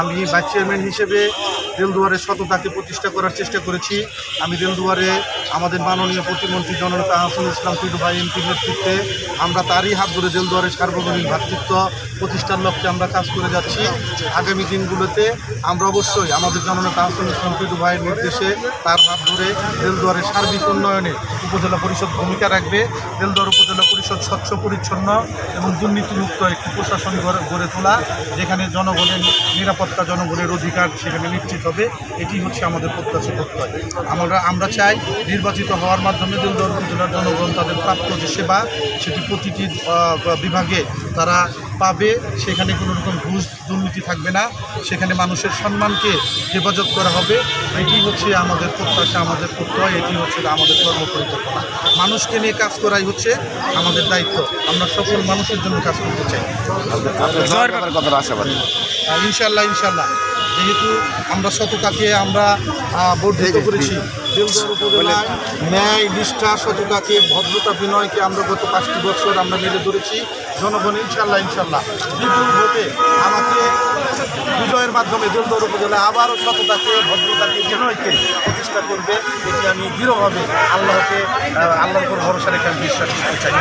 আমি vice chairman হিসেবে রেলদুয়ারের সততাকে প্রতিষ্ঠা করার চেষ্টা করেছি। আমি রেলদুয়ারে আমাদের মাননীয় প্রতিমন্ত্রী জননেতা হাসান ইসলাম টুডু ভাই এমপির নেতৃত্বে আমরা তারই হাত ধরে রেলদুয়ারের সার্বজনীন ভ্রাতৃত্ব প্রতিষ্ঠার লক্ষ্যে আমরা কাজ করে যাচ্ছি। আগামী দিনগুলোতে আমরা অবশ্যই আমাদের জননেতা হাসান ইসলাম টুডু ভাইয়ের নির্দেশে তার হাত ধরে রেলদুয়ারের সার্বিক উন্নয়নে উপজেলা পরিষদ ভূমিকা রাখবে। রেলদুয়ার উপজেলা পরিষদ স্বচ্ছ, পরিচ্ছন্ন এবং দুর্নীতিমুক্ত একটি প্রশাসন গড়ে গড়ে তোলা, যেখানে জনগণের নিরাপত্তা জনগণের অধিকার সেখানে নিশ্চিত হবে। এটি হচ্ছে আমাদের প্রত্যাশা প্রত্যয়। আমরা আমরা চাই নির্বাচিত হওয়ার মাধ্যমে দিলদর জেলার জনগণ তাদের প্রাপ্ত যে সেবা, সেটি প্রতিটি বিভাগে তারা পাবে সেখানে কোনো রকম ঘুষ দুর্নীতি থাকবে না। সেখানে মানুষের সম্মানকে হেফাজত করা হবে। এটি হচ্ছে আমাদের প্রত্যাশা আমাদের প্রত্যয় এটি হচ্ছে আমাদের কর্মপরিকল্পনা। মানুষকে নিয়ে কাজ করাই হচ্ছে আমাদের দায়িত্ব। আমরা সকল মানুষের জন্য কাজ করতে চাই। ইনশাল্লাহ ইনশাল্লাহ যেহেতু আমরা শতকাকে আমরা বর্ধিত করেছি। উপজেলায় ন্যায় নিষ্ঠা শতকাকে ভদ্রতা বিনয়কে আমরা গত পাঁচটি বছর আমরা মেলে ধরেছি। জনগণ ইনশাল্লাহ ইনশাল্লাহ। বিপুল ভোটে আমাকে বিজয়ের মাধ্যমে দেওঘর উপজেলা আবারও শতকাকে ভদ্রতাকে বিনয়কে প্রতিষ্ঠা করবে এটি আমি দৃঢ়ভাবে আল্লাহকে আল্লাহর উপর ভরসা রেখে আমি বিশ্বাস করতে চাই।